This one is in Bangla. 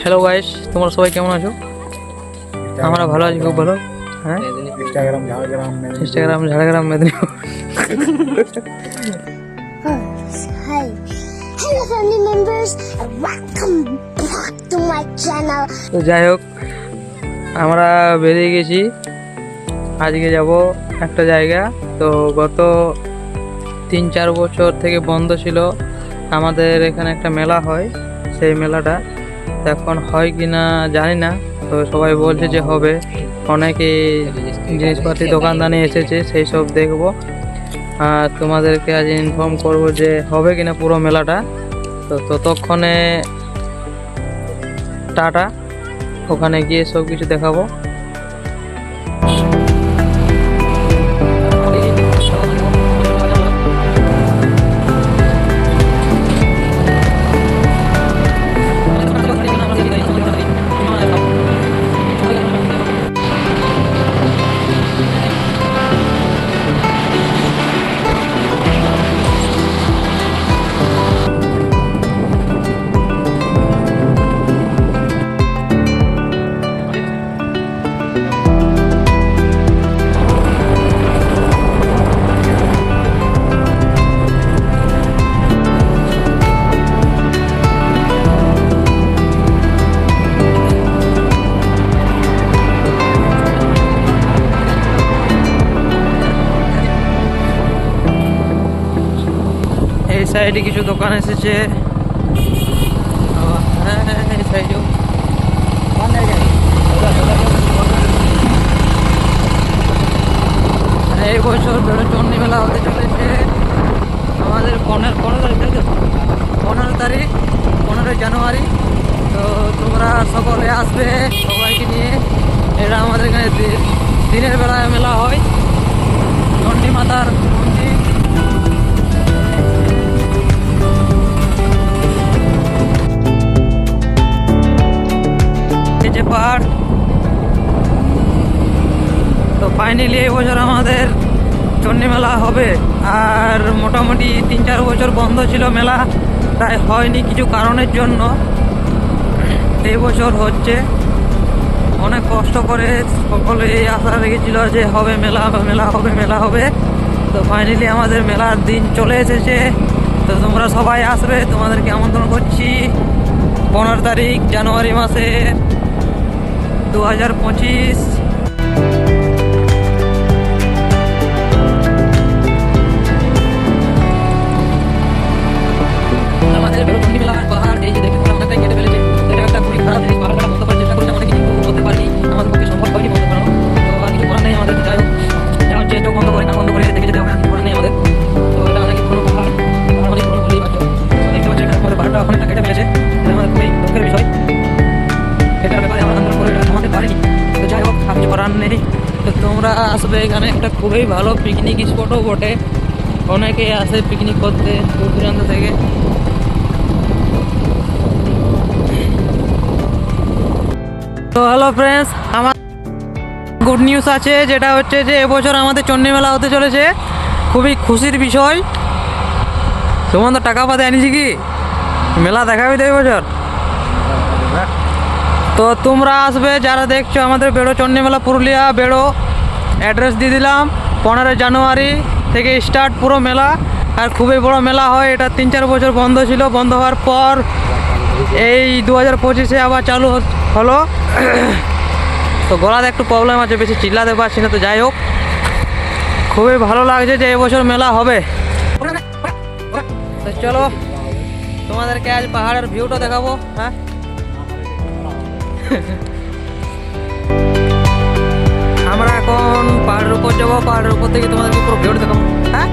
হ্যালো গাইস তোমরা সবাই কেমন আছো? আমরা ভালো আছি খুব ভালো। হ্যাঁ? Instagram Jhargram Instagram Jhargram Medinipur. তো যাই হোক আমরা বেরিয়ে গেছি। আজকে যাব একটা জায়গা। তো গত তিন চার বছর থেকে বন্ধ ছিল। আমাদের এখানে একটা মেলা হয় সেই মেলাটা। এখন হয় কি না জানি না তো সবাই বলছে যে হবে। অনেকে জিনিসপাতি দোকানদানি এসেছে, সেই সব দেখব। আর তোমাদেরকে আজ ইনফর্ম করব যে হবে কিনা পুরো মেলাটা। তো ততক্ষণে টাটা, ওখানে গিয়ে সব কিছু দেখাবো। সাইডে কিছু দোকান এসেছে। হ্যাঁ এই হতে চলেছে। আমাদের পনেরো পনেরো তারিখ পনেরো তারিখ পনেরোই জানুয়ারি। তো তোমরা সকলে আসবে সবাইকে নিয়ে। এটা আমাদের এখানে দিনের বেলায় মেলা হয়। চণ্ডী মাতার যে পাহাড় তো ফাইনালি এই বছর আমাদের চণ্ডী মেলা হবে। আর মোটামুটি তিন চার বছর বন্ধ ছিল মেলা, তাই হয়নি কিছু কারণের জন্য। এই বছর হচ্ছে। অনেক কষ্ট করে সকলে এই আশা রেখেছিল যে হবে মেলা মেলা, হবে মেলা, হবে। তো ফাইনালি আমাদের মেলার দিন চলে এসেছে। তো তোমরা সবাই আসবে, তোমাদেরকে আমন্ত্রণ করছি। পনেরো তারিখ, জানুয়ারি মাসে। দু হাজার পঁচিশ। করার নেই। তো তোমরা আসবে এখানে। একটা খুবই ভালো পিকনিক স্পটও বটে। অনেকে আসে পিকনিক করতে দূর দূরান্ত থেকে। তো হ্যালো ফ্রেন্ডস আমার গুড নিউজ আছে, যেটা হচ্ছে যে এবছর আমাদের চণ্ডী মেলা হতে চলেছে। খুবই খুশির বিষয়। তোমার তো টাকা পাতে আনিছি কি? মেলা দেখাবি তো এবছর? তো তোমরা আসবে, যারা দেখছ আমাদের বেড়ো চণ্ডী মেলা পুরুলিয়া, বেড়ো অ্যাড্রেস দিয়ে দিলাম। পনেরোই জানুয়ারি থেকে স্টার্ট পুরো মেলা। আর খুবই বড় মেলা হয়, এটা তিন চার বছর বন্ধ ছিল। বন্ধ হওয়ার পর এই দু হাজার পঁচিশে আবার চালু হলো। তো গলাতে একটু প্রবলেম আছে, বেশি চিল্লাতে পারছি না, তো যাই হোক। খুবই ভালো লাগছে যে এবছর মেলা হবে। চলো, তোমাদেরকে আজ পাহাড়ের ভিউটা দেখাবো হ্যাঁ? আমরা এখন পাহাড়ের উপর যাব পাহাড়ের উপর থেকে তোমাদেরকে পুরো ভিউটা দেখাবো। হ্যাঁ?